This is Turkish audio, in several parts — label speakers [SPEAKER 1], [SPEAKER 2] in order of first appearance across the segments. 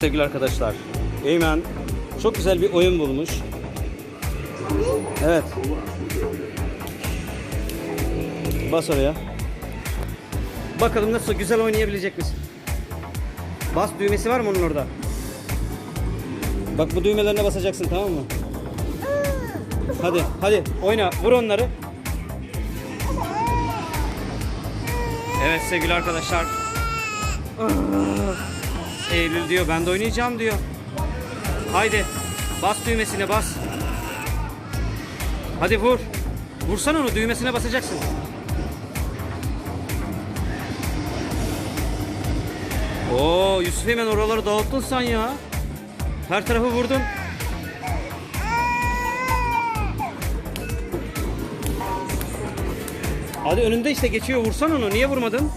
[SPEAKER 1] Sevgili arkadaşlar, Eymen çok güzel bir oyun bulmuş. Evet. Bas oraya. Bakalım nasıl güzel oynayabilecek misin? Bas düğmesi var mı onun orada? Bak bu düğmelerine basacaksın tamam mı? Hadi hadi oyna vur onları. Evet sevgili arkadaşlar. Eylül diyor ben de oynayacağım diyor. Haydi bas düğmesine bas. Hadi vur. Vursana onu düğmesine basacaksın. Oo Yusuf hemen oraları dağıttın sen ya. Her tarafı vurdun. Hadi önünde işte geçiyor vursan onu. Niye vurmadın?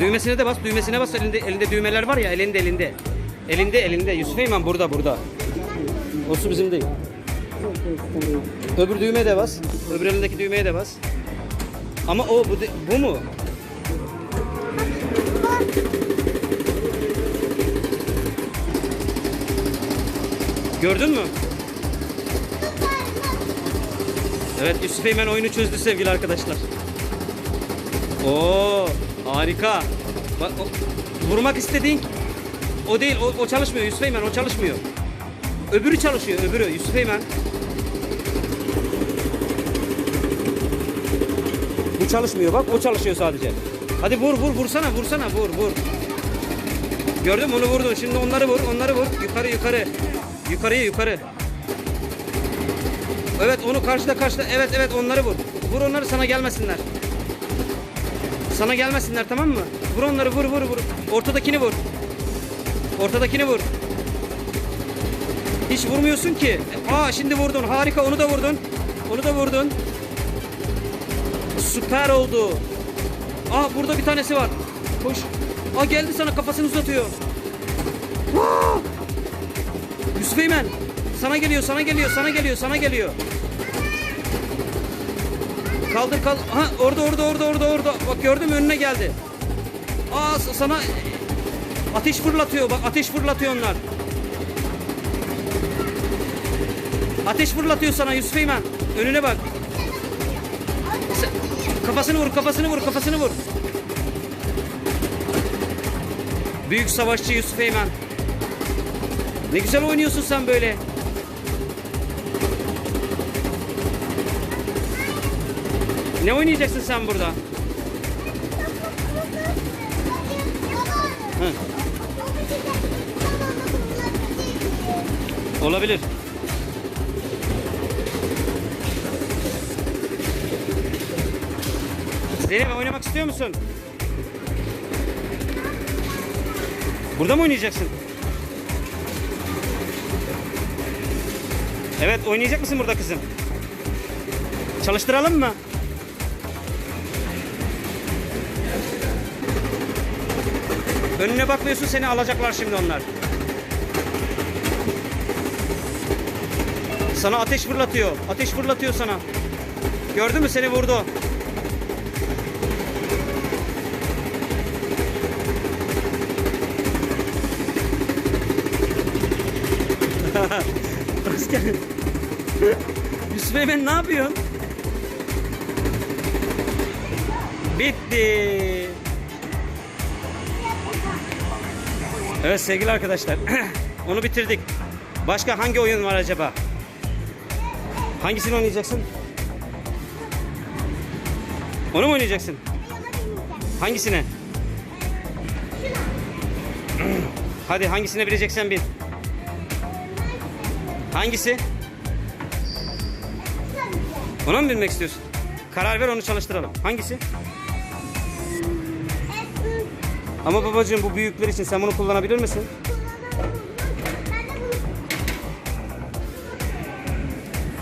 [SPEAKER 1] Düğmesine de bas, düğmesine bas. Elinde elinde düğmeler var ya, elinde elinde. Elinde elinde. Yusuf Eymen burada burada. O su bizim değil. Öbür düğmeye de bas. Öbür elindeki düğmeye de bas. Ama o bu, bu mu? Gördün mü? Evet Yusuf Eymen oyunu çözdü sevgili arkadaşlar. Oo harika. Bak o- vurmak istediğin o değil o, o çalışmıyor Yusuf Eymen o çalışmıyor. Öbürü çalışıyor öbürü Yusuf Eymen. Bu çalışmıyor bak o çalışıyor sadece. Hadi vur vur vursana vursana vur vur. Gördün mü onu vurdun şimdi onları vur onları vur yukarı yukarı. Yukarıya yukarı. Evet onu karşıda karşıda evet evet onları vur. Vur onları sana gelmesinler. Sana gelmesinler tamam mı? Vur onları vur vur vur. Ortadakini vur. Ortadakini vur. Hiç vurmuyorsun ki. Aa şimdi vurdun. Harika onu da vurdun. Onu da vurdun. Süper oldu. Aa burada bir tanesi var. Koş. Aa geldi sana kafasını uzatıyor. Aa! Yusuf Eymen. Sana geliyor, sana geliyor, sana geliyor, sana geliyor. Kaldır kaldır. Ha orada orada orada orada orada. Bak gördün mü önüne geldi. Aa sana ateş fırlatıyor. Bak ateş fırlatıyor onlar. Ateş fırlatıyor sana Yusuf Eymen. Önüne bak. Kafasını vur, kafasını vur, kafasını vur. Büyük savaşçı Yusuf Eymen. Ne güzel oynuyorsun sen böyle. Ne oynayacaksın sen burada? Olabilir. Zeynep oynamak istiyor musun? Burada mı oynayacaksın? Evet oynayacak mısın burada kızım? Çalıştıralım mı? Önüne bakmıyorsun seni alacaklar şimdi onlar. Sana ateş fırlatıyor. Ateş fırlatıyor sana. Gördün mü seni vurdu. Hoş. Yusuf Eymen ne yapıyorsun? Bitti. Evet sevgili arkadaşlar. Onu bitirdik. Başka hangi oyun var acaba? Hangisini oynayacaksın? Onu mu oynayacaksın? Hangisine? Hadi hangisine bileceksen bil. Hangisi? Ona mı bilmek istiyorsun? Karar ver onu çalıştıralım. Hangisi? Ama babacığım bu büyükler için sen bunu kullanabilir misin?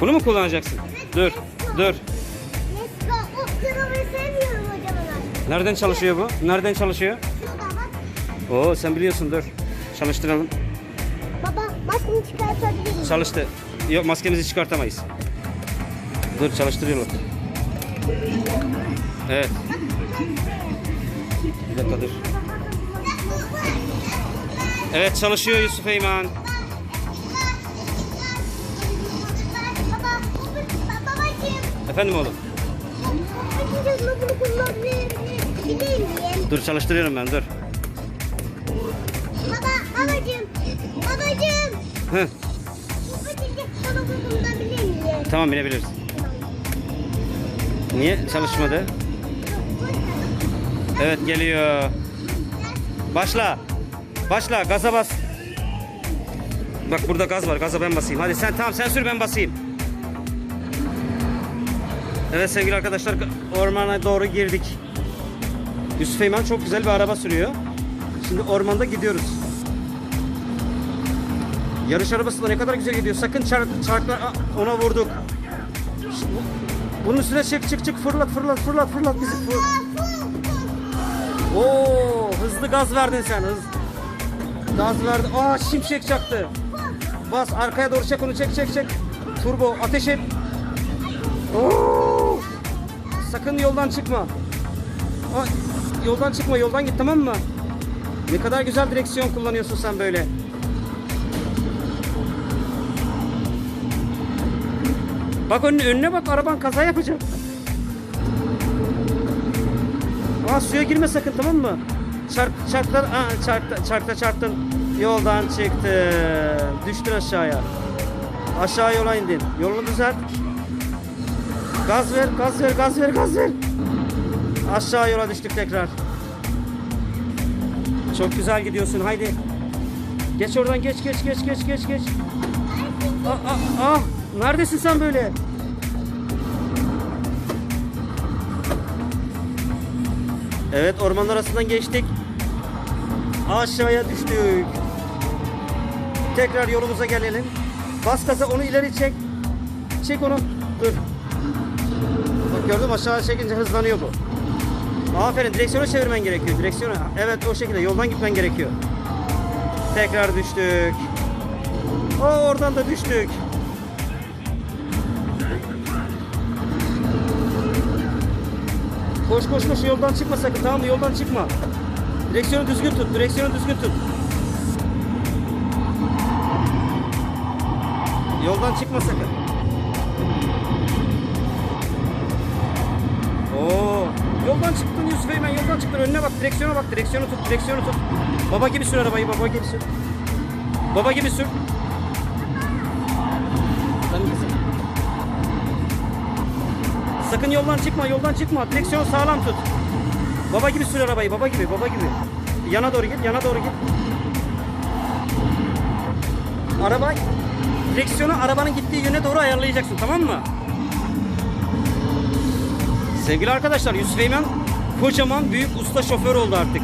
[SPEAKER 1] Bunu mu kullanacaksın? Dur, dur. Nereden çalışıyor bu? Nereden çalışıyor? Oo sen biliyorsun dur. Çalıştıralım.
[SPEAKER 2] Baba maskeni çıkartabilir miyim?
[SPEAKER 1] Çalıştı. Yok maskemizi çıkartamayız. Dur çalıştırıyorlar. Evet. Bir dakika dur. Evet çalışıyor Yusuf Eymen. Efendim oğlum. Dur çalıştırıyorum ben dur.
[SPEAKER 2] Baba, babacığım. Babacığım.
[SPEAKER 1] Hı, tamam binebiliriz. Niye çalışmadı? Evet geliyor. Başla. Başla gaza bas. Bak burada gaz var. Gaza ben basayım. Hadi sen tamam sen sür ben basayım. Evet sevgili arkadaşlar ormana doğru girdik. Yusuf Eymen çok güzel bir araba sürüyor. Şimdi ormanda gidiyoruz. Yarış arabası da ne kadar güzel gidiyor. Sakın çark, çarklar ona vurduk. Bunun üstüne çık çık çık fırlat fırlat fırlat fırlat bizi fır. Oo hızlı gaz verdin sen hız. Gaz verdin. Aa şimşek çaktı. Bas arkaya doğru çek onu çek çek çek. Turbo ateş et. Sakın yoldan çıkma. Aa, yoldan çıkma yoldan git tamam mı? Ne kadar güzel direksiyon kullanıyorsun sen böyle. Bak önüne, önüne bak araban kaza yapacak. Aa suya girme sakın tamam mı? Çark, çarklar, aa, çarkta, çarkta çarptın. Yoldan çıktın. Düştün aşağıya. Aşağı yola indin. Yolunu düzelt. Gaz ver, gaz ver, gaz ver, gaz ver. Aşağı yola düştük tekrar. Çok güzel gidiyorsun haydi. Geç oradan geç geç geç geç geç geç. Aa, aa, aa. Neredesin sen böyle? Evet ormanlar arasından geçtik. Aşağıya düştük. Tekrar yolumuza gelelim. Bas gaza onu ileri çek. Çek onu. Dur. Bak gördün mü aşağı çekince hızlanıyor bu. Aferin direksiyonu çevirmen gerekiyor. Direksiyonu. Evet o şekilde yoldan gitmen gerekiyor. Tekrar düştük. O oradan da düştük. Koş koş koş yoldan çıkma sakın tamam mı? Yoldan çıkma. Direksiyonu düzgün tut. Direksiyonu düzgün tut. Yoldan çıkma sakın. Oo, yoldan çıktın Yusuf Eymen yoldan çıktın önüne bak direksiyona bak direksiyonu tut direksiyonu tut. Baba gibi sür arabayı baba gibi sür. Baba gibi sür. Sakın yoldan çıkma yoldan çıkma direksiyonu sağlam tut. Baba gibi sür arabayı baba gibi baba gibi. Yana doğru git yana doğru git. Araba direksiyonu arabanın gittiği yöne doğru ayarlayacaksın tamam mı? Sevgili arkadaşlar Yusuf Eymen kocaman büyük usta şoför oldu artık.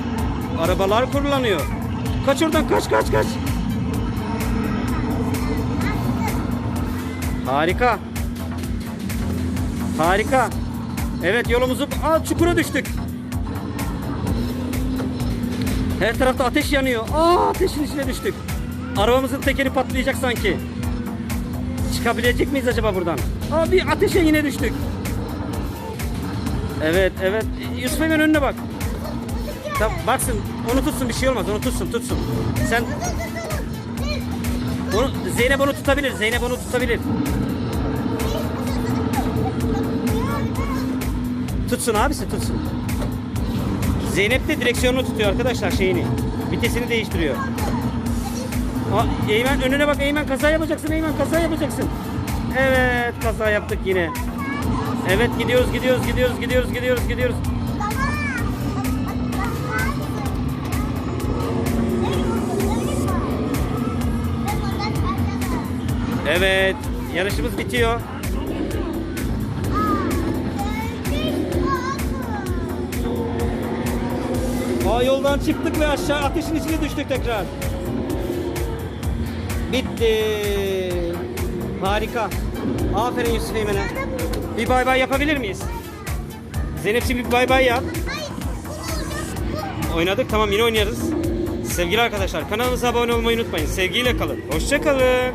[SPEAKER 1] Arabalar kullanıyor. Kaç oradan kaç kaç kaç. Harika. Harika. Evet yolumuzu Aa, çukura düştük. Her tarafta ateş yanıyor. Aa ateşin içine düştük. Arabamızın tekeri patlayacak sanki. Çıkabilecek miyiz acaba buradan? Aa bir ateşe yine düştük. Evet evet. Yusuf hemen önüne bak. Tamam, baksın onu tutsun bir şey olmaz onu tutsun tutsun. Sen onu, Zeynep onu tutabilir. Zeynep onu tutabilir. Tutsun abisi tutsun. Zeynep de direksiyonunu tutuyor arkadaşlar şeyini. Vitesini değiştiriyor. Aa, Eymen önüne bak Eymen kaza yapacaksın Eymen kaza yapacaksın. Evet kaza yaptık yine. Evet gidiyoruz gidiyoruz gidiyoruz gidiyoruz gidiyoruz gidiyoruz. Evet yarışımız bitiyor. Aa yoldan çıktık ve aşağı ateşin içine düştük tekrar. Bitti. Harika. Aferin Yusuf Eymen'e. Bir bay bay yapabilir miyiz? Zeynep'ciğim bir bay bay yap. Oynadık tamam yine oynarız. Sevgili arkadaşlar kanalımıza abone olmayı unutmayın. Sevgiyle kalın. Hoşça kalın.